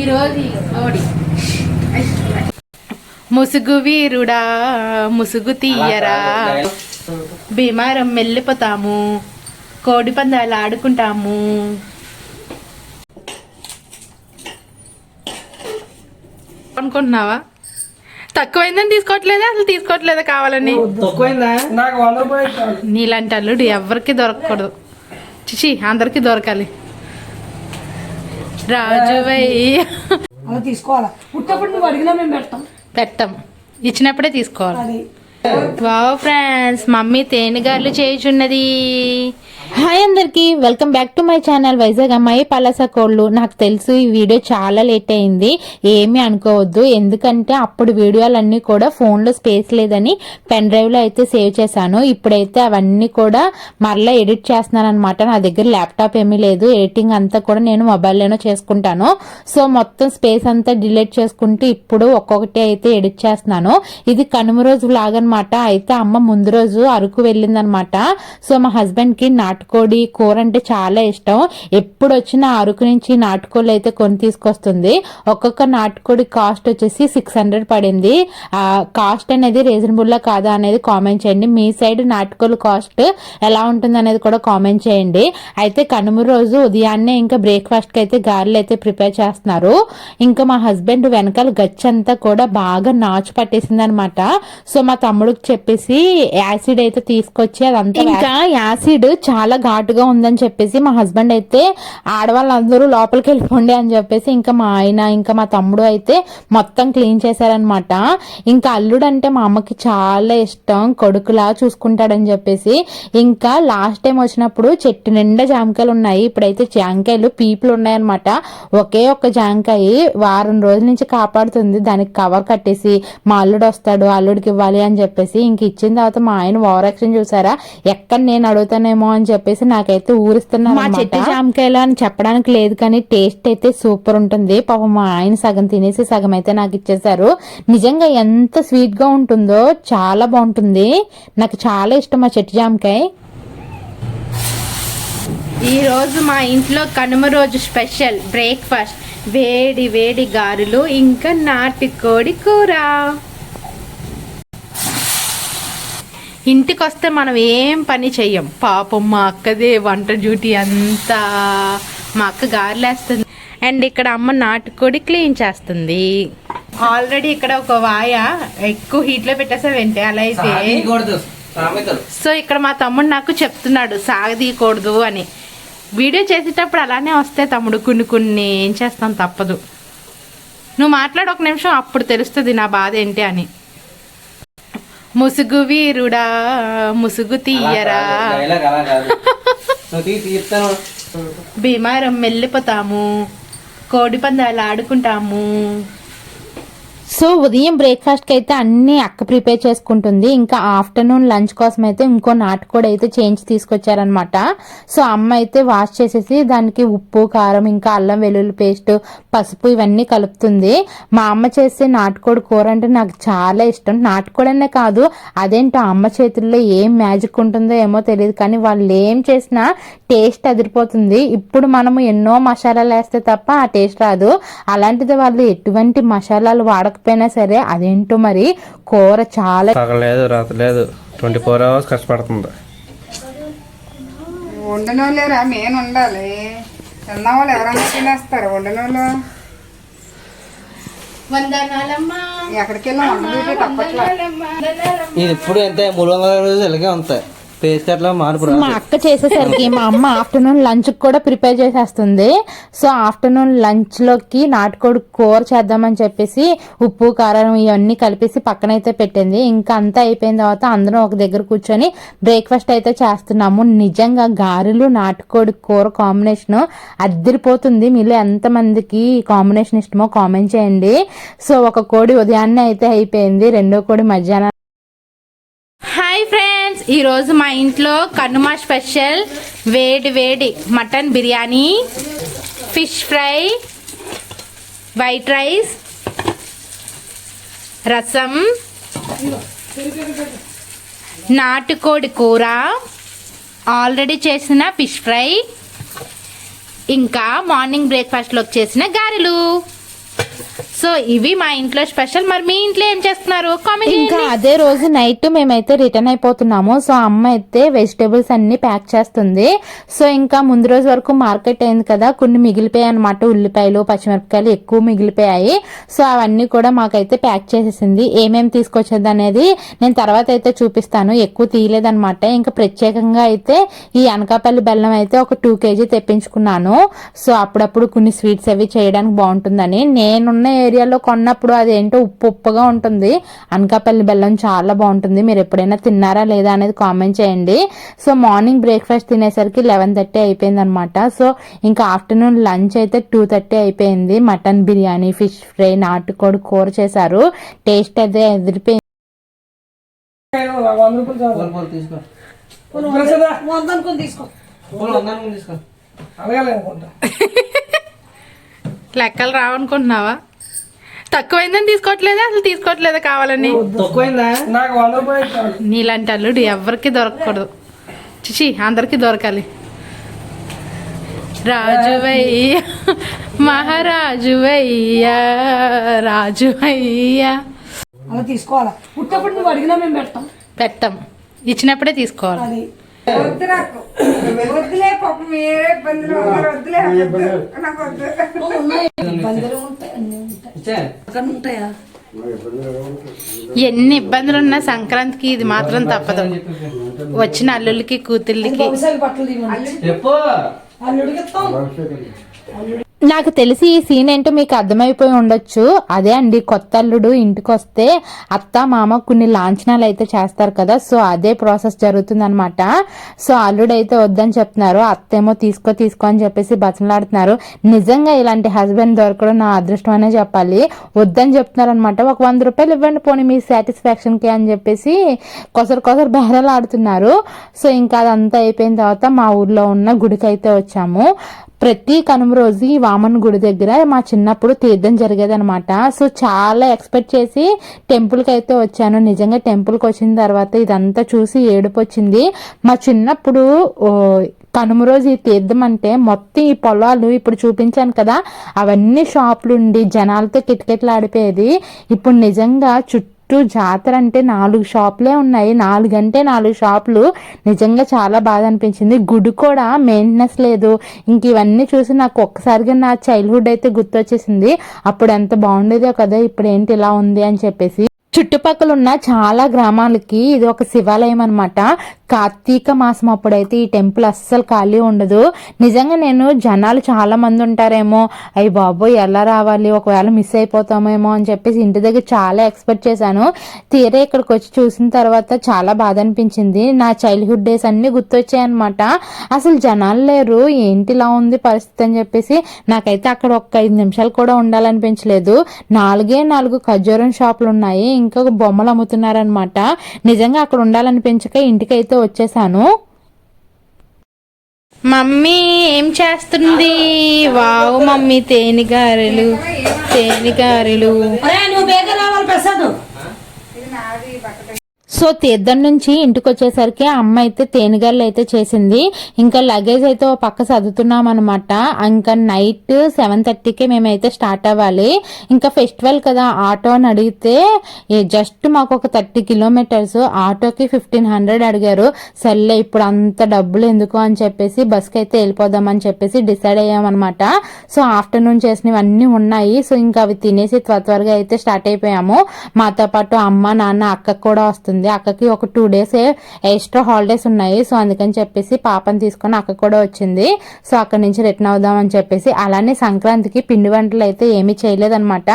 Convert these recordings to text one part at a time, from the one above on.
ఈరోజు ఓడి ముసుగు వీరుడా ముసుగు తీయరా. భీమారం వెళ్ళిపోతాము కోడి పందాలు ఆడుకుంటాము. అనుకుంటున్నావా? తక్కువైందని తీసుకోవట్లేదా? అసలు తీసుకోవట్లేదా కావాలని? తక్కువైందా? నాకు వంద రూపాయలు చాలు. నీలాంటి అల్లుడు ఎవరికి దొరకకూడదు. చిచి అందరికి దొరకాలి. రాజువై అలా తీసుకోవాలా? పుట్టప్పుడు నువ్వు అడిగినా మేము పెడతాం. పెట్టం ఇచ్చినప్పుడే తీసుకోవాలి. అది. వావ్ ఫ్రెండ్స్ మమ్మీ తేనెగారులు చేయుచున్నది. హాయ్ అందరికీ welcome back to my channel Vizag అమ్మాయి పలాస కోళ్ళు. నాకు తెలుసు ఈ వీడియో చాలా లేట్ అయింది ఏమీ అనుకోవద్దు ఎందుకంటే అప్పుడు వీడియోలన్నీ కూడా ఫోన్లో స్పేస్ లేదని పెన్ డ్రైవ్లో అయితే సేవ్ చేశాను. ఇప్పుడైతే అవన్నీ కూడా మరలా ఎడిట్ చేస్తున్నాను అనమాట నా దగ్గర ల్యాప్టాప్ ఏమీ లేదు ఎడిటింగ్ అంతా కూడా నేను మొబైల్లోనే చేసుకుంటాను. సో మొత్తం స్పేస్ అంతా డిలీట్ చేసుకుంటూ ఇప్పుడు ఒక్కొక్కటి అయితే ఎడిట్ చేస్తున్నాను. ఇది కనుమ రోజు లాగనమాట అనమాట అయితే అమ్మ ముందు రోజు అరకు వెళ్ళిందనమాట సో మా హస్బెండ్కి నాటు నాటుకోడి కూర అంటే చాలా ఇష్టం. ఎప్పుడు వచ్చినా అరకు నుంచి నాటుకోళ్ళు అయితే కొని తీసుకొస్తుంది. ఒక్కొక్క నాటుకోడి కాస్ట్ వచ్చేసి సిక్స్ హండ్రెడ్ పడింది. ఆ కాస్ట్ అనేది రీజనబుల్ లా కాదా అనేది కామెంట్ చేయండి. మీ సైడ్ నాటుకోళ్ళు కాస్ట్ ఎలా ఉంటుంది అనేది కూడా కామెంట్ చేయండి. అయితే కనుమ రోజు ఉదయాన్నే ఇంకా బ్రేక్ఫాస్ట్కి అయితే గారెలు అయితే ప్రిపేర్ చేస్తున్నారు. ఇంకా మా హస్బెండ్ వెనకాల గచ్చంతా కూడా బాగా నాచు పట్టేసింది అనమాట సో మా తమ్ముడికి చెప్పేసి యాసిడ్ అయితే తీసుకొచ్చి అదంతా ఇంకా యాసిడ్ చాలా ఘాటుగా ఉందని చెప్పేసి మా హస్బెండ్ అయితే ఆడవాళ్ళందరూ లోపలికి వెళ్ళిపోండి అని చెప్పేసి ఇంకా మా ఆయన ఇంకా మా తమ్ముడు అయితే మొత్తం క్లీన్ చేశారనమాట ఇంకా అల్లుడు అంటే మా అమ్మకి చాలా ఇష్టం కొడుకులా చూసుకుంటాడని చెప్పేసి. ఇంకా లాస్ట్ టైం వచ్చినప్పుడు చెట్టు నిండా జామకాయలు ఉన్నాయి. ఇప్పుడైతే జామకాయలు పీపులు ఉన్నాయన్నమాట. ఒకే ఒక్క జామకాయ వారం రోజుల నుంచి కాపాడుతుంది. దానికి కవర్ కట్టేసి మా అల్లుడు వస్తాడు అల్లుడికి ఇవ్వాలి అని చెప్పేసి. ఇంక ఇచ్చిన తర్వాత మా ఆయన ఓవర్ యాక్షన్ చూసారా? ఎక్కడ నేను అడుగుతానేమో అని చెప్పేసి నాకైతే ఊరిస్తున్నారు మా చెట్టు జామకాయలు అని చెప్పడానికి లేదు కానీ టేస్ట్ అయితే సూపర్ ఉంటుంది. పాపం మా ఆయన సగం తినేసి సగం అయితే నాకు ఇచ్చేసారు నిజంగా ఎంత స్వీట్గా ఉంటుందో చాలా బాగుంటుంది. నాకు చాలా ఇష్టం మా చెట్టు జామకాయ. ఈ రోజు మా ఇంట్లో కనుమ రోజు స్పెషల్ బ్రేక్ఫాస్ట్. వేడి వేడి గారెలు ఇంకా నాటుకోడి కూర. ఇంటికి వస్తే మనం ఏం పని చెయ్యం. పాపం మా అక్కదే వంట డ్యూటీ అంతా. మా అక్క గారెలేస్తుంది. అండ్ ఇక్కడ అమ్మ నాటుకోడి క్లీన్ చేస్తుంది. ఆల్రెడీ ఇక్కడ ఒక వాయ ఎక్కువ హీట్లో పెట్టేసావేంటి అలా అయితే. సాగకూడదు సామెతలు. సో ఇక్కడ మా తమ్ముడు నాకు చెప్తున్నాడు సాగదీయకూడదు అని. వీడియో చేసేటప్పుడు అలానే వస్తే తమ్ముడు కొన్ని కొన్ని ఏం చేస్తాం తప్పదు. నువ్వు మాట్లాడు ఒక నిమిషం అప్పుడు తెలుస్తుంది నా బాధ ఏంటి అని. ముసుగు వీరుడా ముసుగు తీయరా. భీమారం వెళ్ళిపోతాము కోడి పందాలు ఆడుకుంటాము. సో ఉదయం బ్రేక్ఫాస్ట్కి అయితే అన్ని అక్క ప్రిపేర్ చేసుకుంటుంది. ఇంకా ఆఫ్టర్నూన్ లంచ్ కోసం అయితే ఇంకో నాటుకోడి అయితే చేంజ్ తీసుకొచ్చారనమాట సో అమ్మ అయితే వాష్ చేసేసి దానికి ఉప్పు కారం ఇంకా అల్లం వెల్లుల్లి పేస్ట్ పసుపు ఇవన్నీ కలుపుతుంది. మా అమ్మ చేసే నాటుకోడి కూర అంటే నాకు చాలా ఇష్టం. నాటుకోడనే కాదు అదేంటో అమ్మ చేతుల్లో ఏం మ్యాజిక్ ఉంటుందో ఏమో తెలియదు. కానీ వాళ్ళు ఏం చేసినా టేస్ట్ అదిరిపోతుంది. ఇప్పుడు మనము ఎన్నో మసాలాలు వేస్తే తప్ప ఆ టేస్ట్ రాదు. అలాంటిది వాళ్ళు ఎటువంటి మసాలాలు వాడకపోయినా సరే అదేంటో మరి కూర చాలా సగం లేదు రాత లేదు ట్వంటీ ఫోర్ అవర్స్ కష్టపడుతుంది. వండినోళ్ళేరా మెయిన్ ఉండాలి. తిన్న వాళ్ళు ఎవరైనా తినేస్తారు వండినోళ్ళు. ఎక్కడికి వెళ్ళాం తప్పట్లా. ఇది ఇప్పుడు ఎంత మూడు వందల రోజులు ఇలాగే ఉంటాయి. అట్లా మార్పు మా అక్క చేసేసరికి మా అమ్మ ఆఫ్టర్నూన్ లంచ్ కూడా ప్రిపేర్ చేసేస్తుంది. సో ఆఫ్టర్నూన్ లంచ్లోకి నాటుకోడి కూర చేద్దామని చెప్పేసి ఉప్పు కారం ఇవన్నీ కలిపేసి పక్కనైతే పెట్టింది. ఇంకా అంతా అయిపోయిన తర్వాత అందరం ఒక దగ్గర కూర్చొని బ్రేక్ఫాస్ట్ అయితే చేస్తున్నాము. నిజంగా గారెలు నాటుకోడి కూర కాంబినేషన్ అద్దరిపోతుంది. మీలో ఎంతమందికి కాంబినేషన్ ఇష్టమో కామెంట్ చేయండి. సో ఒక కోడి ఉదయాన్నే అయితే అయిపోయింది. రెండో కోడి మధ్యాహ్నం ఫ్రెండ్స్ ఈరోజు మా ఇంట్లో కనుమ స్పెషల్ వేడి వేడి mutton biryani fish fry white rice rasam నాటుకోడి కూర ఆల్రెడీ చేసిన ఫిష్ ఫ్రై ఇంకా మార్నింగ్ బ్రేక్ఫాస్ట్లోకి చేసిన గారెలు. సో ఇవి మా ఇంట్లో స్పెషల్. మరి మీ ఇంట్లో ఏం చేస్తున్నారు? కామెంట్ ఇంకా అదే రోజు నైట్ మేమైతే రిటర్న్ అయిపోతున్నాము. సో అమ్మ అయితే వెజిటేబుల్స్ అన్ని ప్యాక్ చేస్తుంది. సో ఇంకా ముందు రోజు వరకు మార్కెట్ అయింది కదా కొన్ని మిగిలిపోయాయి అనమాట ఉల్లిపాయలు పచ్చిమిరపకాయలు ఎక్కువ మిగిలిపోయాయి. సో అవన్నీ కూడా మాకైతే ప్యాక్ చేసేసింది. ఏమేమి తీసుకొచ్చేది అనేది నేను తర్వాత అయితే చూపిస్తాను. ఎక్కువ తీయలేదన్నమాట. ఇంకా ప్రత్యేకంగా అయితే ఈ అనకాపల్లి బెల్లం అయితే ఒక టూ కేజీ తెప్పించుకున్నాను. సో అప్పుడప్పుడు కొన్ని స్వీట్స్ అవి చేయడానికి బాగుంటుందని. నేనున్న ఏరియాలో కొన్నప్పుడు అదేంటో ఉప్పు ఉప్పుగా ఉంటుంది. అనకాపల్లి బెల్లం చాలా బాగుంటుంది. మీరు ఎప్పుడైనా తిన్నారా లేదా అనేది కామెంట్ చేయండి. సో మార్నింగ్ బ్రేక్ఫాస్ట్ తినేసరికి లెవెన్ థర్టీ అయిపోయింది అనమాట సో ఇంకా ఆఫ్టర్నూన్ లంచ్ అయితే టూ థర్టీ అయిపోయింది. మటన్ బిర్యానీ ఫిష్ ఫ్రై నాటుకోడి కూర చేశారు. టేస్ట్ అయితే ఎదిరిపోయింది. లెక్కలు రావనుకుంటున్నావా? తక్కువైందని తీసుకోవట్లేదా? అసలు తీసుకోవట్లేదా కావాలని? నీలాంటి అల్లుడు ఎవరికి దొరకకూడదు. చిచి అందరికి దొరకాలి. రాజువయ్య మహారాజువయ్యా రాజువయ్యా అలా తీసుకోవాలా? పుట్టప్పుడు నువ్వు అడిగినా మేము పెడతాం పెట్టం. ఇచ్చినప్పుడే తీసుకోవాలి. వద్దు నాకు. వద్దులే పాపం మీరే ఇబ్బందులు వద్దులే వద్దు. నాకు వద్దు. ఉన్నాయి. ఇబ్బందులు ఉంటాయి ఉంటాయి. ఎన్ని ఇబ్బందులున్నా సంక్రాంతికి ఇది మాత్రం తప్పదు. వచ్చిన అల్లులకి కూతుళ్ళకి. నాకు తెలిసి ఈ సీన్ ఏంటో మీకు అర్థమైపోయి ఉండొచ్చు. అదే అండి కొత్త అల్లుడు ఇంటికి వస్తే అత్త మామ కొన్ని లాంఛనాలు అయితే చేస్తారు కదా. సో అదే ప్రాసెస్ జరుగుతుంది అనమాట సో అల్లుడు అయితే వద్దని చెప్తున్నారు. అత్త ఏమో తీసుకో తీసుకో అని చెప్పేసి బతలాడుతున్నారు నిజంగా ఇలాంటి హస్బెండ్ దొరకడం నా అదృష్టం అనే చెప్పాలి. వద్దని చెప్తున్నారు అనమాట ఒక వంద రూపాయలు ఇవ్వండి పోనీ మీ సాటిస్ఫాక్షన్కి అని చెప్పేసి కొసరు కొసరు బేరాలు ఆడుతున్నారు. సో ఇంకా అదంతా అయిపోయిన తర్వాత మా ఊర్లో ఉన్న గుడికి అయితే వచ్చాము. ప్రతి కనుమ రోజు ఈ వామన్ గుడి దగ్గర మా చిన్నప్పుడు తీర్థం జరిగేది అనమాట సో చాలా ఎక్స్పెక్ట్ చేసి టెంపుల్కి అయితే వచ్చాను. నిజంగా టెంపుల్కి వచ్చిన తర్వాత ఇదంతా చూసి ఏడుపు వచ్చింది. మా చిన్నప్పుడు కనుమ రోజు ఈ తీర్థం అంటే మొత్తం ఈ పొలాలు ఇప్పుడు చూపించాను కదా అవన్నీ షాపులు ఉండి జనాలతో కిటకిటలాడిపోయేది. ఇప్పుడు నిజంగా చుట్టూ చుట్టూ జాతర అంటే నాలుగు షాపులే ఉన్నాయి. నాలుగు అంటే నాలుగు షాపులు. నిజంగా చాలా బాధ అనిపించింది. గుడి కూడా మెయింటెనెన్స్ లేదు. ఇంక ఇవన్నీ చూసి నాకు ఒక్కసారిగా నా చైల్డ్హుడ్ అయితే గుర్తొచ్చేసింది. అప్పుడు ఎంత బాగుండేదో కదా ఇప్పుడు ఏంటి ఇలా ఉంది అని చెప్పేసి. చుట్టుపక్కల ఉన్న చాలా గ్రామాలకి ఇది ఒక శివాలయం అన్నమాట. కార్తీక మాసం అప్పుడైతే ఈ టెంపుల్ అస్సలు ఖాళీ ఉండదు. నిజంగా నేను జనాలు చాలా మంది ఉంటారేమో అయ్యి బాబోయ్ ఎలా రావాలి? ఒకవేళ మిస్ అయిపోతామేమో అని చెప్పేసి ఇంటి దగ్గర చాలా ఎక్స్పెక్ట్ చేశాను. తీరే ఇక్కడికి వచ్చి చూసిన తర్వాత చాలా బాధ అనిపించింది. నా చైల్డ్హుడ్ డేస్ అన్ని గుర్తొచ్చాయి అనమాట అసలు జనాలు లేరు. ఏంటి ఇలా ఉంది పరిస్థితి? అని చెప్పేసి నాకైతే అక్కడ ఒక్క ఐదు నిమిషాలు కూడా ఉండాలనిపించలేదు. నాలుగే నాలుగు ఖర్జూరం షాపులు ఉన్నాయి ఇంకా బొమ్మలు అమ్ముతున్నారనమాట నిజంగా అక్కడ ఉండాలనిపించక ఇంటికైతే వచ్చేసాను. మమ్మీ ఏం చేస్తుంది? వావ్ మమ్మీ తేనెగారెలు తేనెగారెలు. నువ్వు బేగా రావాలి ప్రసాద్. సో తీర్థం నుంచి ఇంటికి వచ్చేసరికి అమ్మ అయితే తేనెగల్లు అయితే చేసింది. ఇంకా లగేజ్ అయితే ఓ పక్క చదువుతున్నాం అనమాట ఇంకా నైట్ సెవెన్ థర్టీకే మేమైతే స్టార్ట్ అవ్వాలి. ఇంకా ఫెస్టివల్ కదా ఆటో అని అడిగితే జస్ట్ మాకు ఒక థర్టీ కిలోమీటర్స్ ఆటోకి ఫిఫ్టీన్ హండ్రెడ్ అడిగారు. సర్లే ఇప్పుడు అంత డబ్బులు ఎందుకు అని చెప్పేసి బస్కి అయితే వెళ్ళిపోదామని చెప్పేసి డిసైడ్ అయ్యామన్నమాట సో ఆఫ్టర్నూన్ చేసినవన్నీ ఉన్నాయి. సో ఇంకా అవి తినేసి త్వర త్వరగా అయితే స్టార్ట్ అయిపోయాము. మాతో పాటు అమ్మ నాన్న అక్క కూడా వస్తుంది. అక్కకి ఒక టూ డేస్ ఎక్స్ట్రా హాలిడేస్ ఉన్నాయి. సో అందుకని చెప్పేసి పాపని తీసుకొని అక్క కూడా వచ్చింది. సో అక్కడి నుంచి రిటర్న్ అవుదాం అని చెప్పేసి అలానే సంక్రాంతికి పిండి వంటలు అయితే ఏమీ చేయలేదన్నమాట.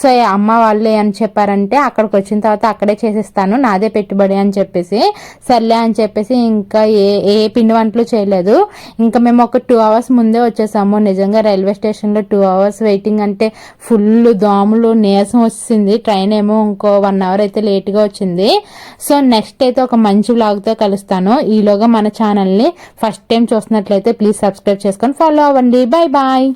సో అమ్మ వాళ్ళే అని చెప్పారంటే అక్కడికి వచ్చిన తర్వాత అక్కడే చేసిస్తాను నాదే పెట్టుబడి అని చెప్పేసి. సర్లే అని చెప్పేసి ఇంకా ఏ ఏ పిండి వంటలు చేయలేదు. ఇంకా మేము ఒక టూ అవర్స్ ముందే వచ్చేసాము. నిజంగా రైల్వే స్టేషన్లో టూ అవర్స్ వెయిటింగ్ అంటే ఫుల్ దోమలు నీరసం వచ్చింది ట్రైన్ ఏమో ఇంకో వన్ అవర్ అయితే లేట్గా వచ్చింది. సో నెక్స్ట్ అయితే ఒక మంచి వ్లాగ్తో కలుస్తాను. ఈలోగా మన ఛానల్ని ఫస్ట్ టైం చూస్తున్నట్లయితే ప్లీజ్ సబ్స్క్రైబ్ చేసుకొని ఫాలో అవ్వండి. Bye bye